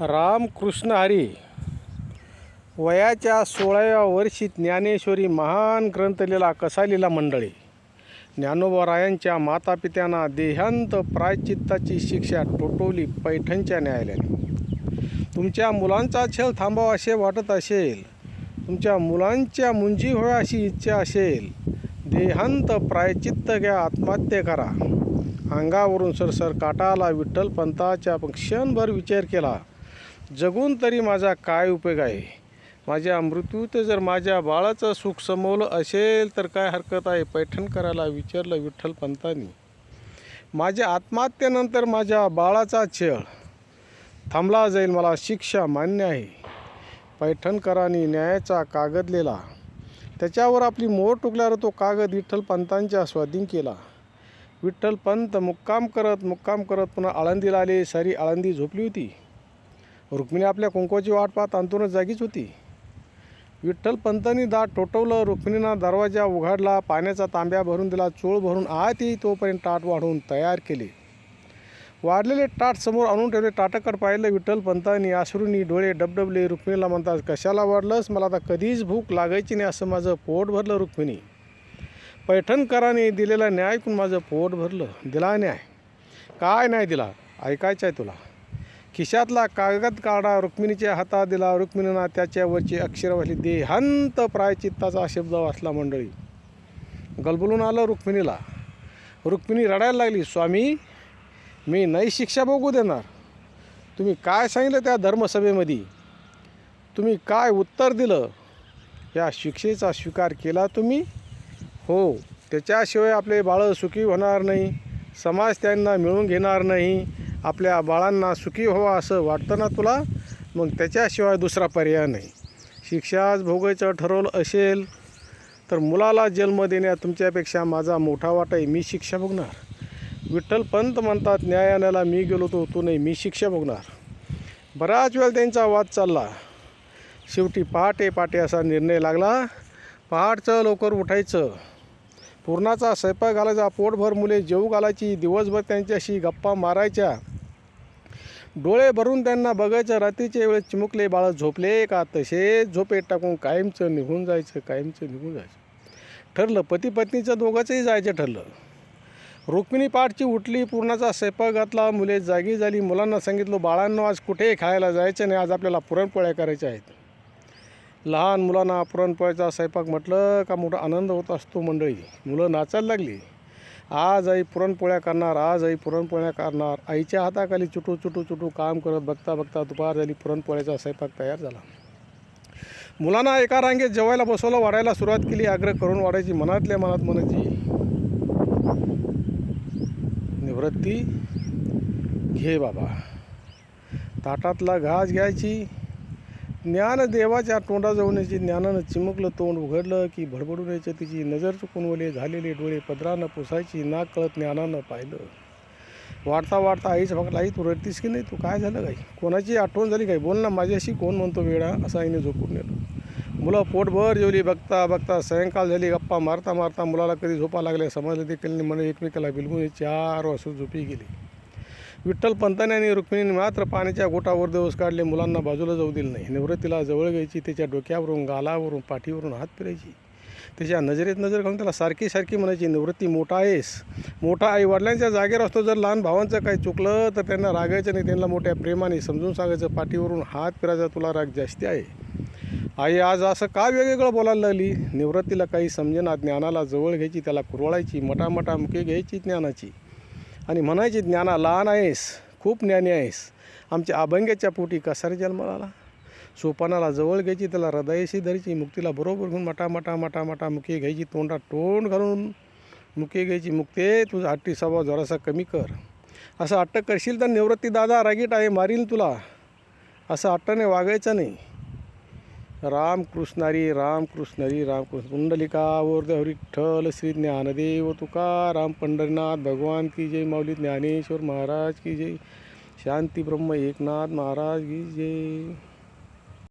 रामकृष्ण हरी. वयाच्या सोळाव्या वर्षी ज्ञानेश्वरी महान ग्रंथलेला कसालीला मंडळी. ज्ञानोबारायांच्या मातापित्यांना देहांत प्रायचित्ताची शिक्षा टोटवली पैठणच्या न्यायालयाने. तुमच्या मुलांचा छळ थांबावा असे वाटत असेल तुमच्या मुलांच्या मुंजी व्हाव्या अशी इच्छा असेल देहांत प्रायचित्त घ्या आत्महत्या करा. अंगावरून सरसर काटाला विठ्ठल क्षणभर विचार केला. जगून तरी माझा काय उपयोग आहे? माझ्या मृत्यूत जर माझ्या बाळाचं सुख समवलं असेल तर काय हरकत आहे? पैठण करायला विचारलं विठ्ठल पंतांनी. माझ्या आत्महत्येनंतर माझ्या बाळाचा छळ. थांबला जाईल मला शिक्षा मान्य आहे. पैठणकरांनी न्यायाचा कागद लिहिला. त्याच्यावर आपली मोर टुकल्यावर तो कागद विठ्ठल पंतांच्या स्वाधीन केला. विठ्ठल पंत मुक्काम करत मुक्काम करत पुन्हा आळंदीला आले. सारी आळंदी झोपली होती. रुक्मिणी आपल्या कुंकवाची वाट पाहत अंतरून जागीच होती. विठ्ठल पंतांनी दाट टोटवलं रुक्मिणीनं दरवाजा उघडला पाण्याचा तांब्या भरून दिला चोळ भरून आत येई तोपर्यंत टाट वाढवून तयार केले. वाढलेले टाट समोर आणून ठेवले टाटाकडे पाहिलं विठ्ठल पंतांनी आसरूनी डोळे डबडबले रुक्मिणीला म्हणतात कशाला वाढलंस? मला आता कधीच भूक लागायची नाही असं माझं पोट भरलं रुक्मिणी. पैठणकरांनी दिलेला न्याय ऐकून माझं पोट भरलं. दिला न्याय. काय नाही दिला? ऐकायचं आहे तुला. खिशातला कागद काढा रुक्मिणीच्या हातात दिला रुक्मिणीना त्याच्यावरची अक्षर वाचली. देहांत प्रायचित्ताचा शब्द वाचला मंडळी. गलबलून आलं रुक्मिणीला. रुक्मिणी रडायला लागली स्वामी मी नाही शिक्षा बघू देणार. तुम्ही काय सांगितलं त्या धर्मसभेमध्ये? तुम्ही काय उत्तर दिलं? या शिक्षेचा स्वीकार केला तुम्ही? हो त्याच्याशिवाय आपले बाळं सुखी होणार नाही. समाज त्यांना मिळून घेणार नाही. आपल्या बाळांना सुखी व्हावं असं वाटतं ना तुला? मग त्याच्याशिवाय दुसरा पर्याय नाही. शिक्षाच भोगायचं ठरवलं असेल तर मुलाला जन्म देण्यात तुमच्यापेक्षा माझा मोठा वाटा आहे. मी शिक्षा भोगणार. विठ्ठल पंत म्हणतात न्यायालयाला मी गेलो तो तू नाही मी शिक्षा भोगणार. बराच वेळ त्यांचा वाद चालला. शेवटी पहाटे पहाटे असा निर्णय लागला. पहाटचं लवकर उठायचं. पूर्णाचा स्वयंपाक घालायचा. पोटभर मुले जेवू घालायची. दिवसभर त्यांच्याशी गप्पा मारायच्या. डोळे भरून त्यांना बघायचं रात्रीच्या वेळेस चिमुकले बाळं झोपले का? तसेच झोपेत टाकून कायमचं निघून जायचं कायमचं निघून जायचं. ठरलं पती पत्नीचं दोघांचंही जायचं ठरलं. रुक्मिणी पाठची उठली पूर्णाचा स्वयंपाक घातला मुले जागी झाली. मुलांना सांगितलं बाळांनो आज कुठेही खायला जायचं नाही आज आपल्याला पुरणपोळ्या करायच्या आहेत. लहान मुलांना पुरणपोळ्याचा स्वयंपाक म्हटलं का मोठा आनंद होत असतो मंडळी. मुलं नाचायला लागली. आज आई पुरणपोळ्या करणार आज आई पुरणपोळ्या करणार. आईच्या हाताखाली चुटू चुटू चुटू काम करत बघता बघता दुपार झाली पुरणपोळ्याचा स्वयंपाक तयार झाला. मुलांना एका रांगेत जेवायला बसवलं वाढायला सुरुवात केली. आग्रह करून वाढायची मनातल्या मनात म्हणायची निवृत्ती घे बाबा. ताटातला घास घ्यायची ज्ञानदेवाच्या तोंडाजवळ याची ज्ञानानं चिमुकलं तोंड उघडलं की भडबडून यायचं तिची नजर चुकूनवले झालेले डोळे पदरानं पुसायची नाक कळत ज्ञानानं पाहिलं. वाढता वाढता आईच बघला आई तू रडतीस की नाही? तू काय झालं काही? कोणाची आठवण झाली काही? बोल ना माझ्याशी कोण म्हणतो वेळा असं आईने झोपून नेलं. मुलं पोटभर जेवली बघता बघता सायंकाळ झाली गप्पा मारता मारता मुलाला कधी झोपा लागल्या समजलं देखील नाही म्हणे एकमेकाला बिलगून चार वाजून झोपी गेली. विठ्ठल पंताने आणि रुक्मिणीने मात्र पाण्याच्या गोटावर दिवस काढले. मुलांना बाजूला जाऊ दिलं नाही. निवृत्तीला जवळ घ्यायची. त्याच्या डोक्यावरून गालावरून पाठीवरून हात फिरायची. त्याच्या नजरेत नजर घालून त्याला सारखी सारखी म्हणायची निवृत्ती मोठा आहेस. मोठा आई वडिलांच्या जागेवर असतो. जर लहान भावांचं काही चुकलं तर त्यांना रागायचं नाही. त्यांना मोठ्या प्रेमाने समजून सांगायचं. पाठीवरून हात फिरायचा. तुला राग जास्ती आहे. आई आज असं का वेगवेगळं बोलायला लागली? निवृत्तीला काही समजेना. ज्ञानाला जवळ घ्यायची. त्याला कुरवळायची. मटामटा मुके घ्यायची ज्ञानाची. आणि म्हणायची ज्ञाना लहान आहेस खूप ज्ञानी आहेस. आमच्या अभंग्याच्या पोटी कसारे जन्माला आला सोपानाला जवळ घ्यायची त्याला हृदयाशी धरायची मुक्तीला बरोबर घेऊन मटा मटा मटा मटा मुके घ्यायची तोंडात तोंड घालून मुके घ्यायची. मुक्ते तुझा हट्टी स्वभाव जरासा कमी कर. असं अट्टक करशील तर निवृत्ती दादा रागीट आहे मारील तुला. असं अट्टने वागायचं नाही. रामकृष्णारी रामकृष्णारी रामकृष्ण पुंडलिकावर विठ्ठल श्री ज्ञानदेव तुकाराम पंढरीनाथ भगवान की जय माऊली ज्ञानेश्वर महाराज की जय शांती ब्रह्म एकनाथ महाराज की जय.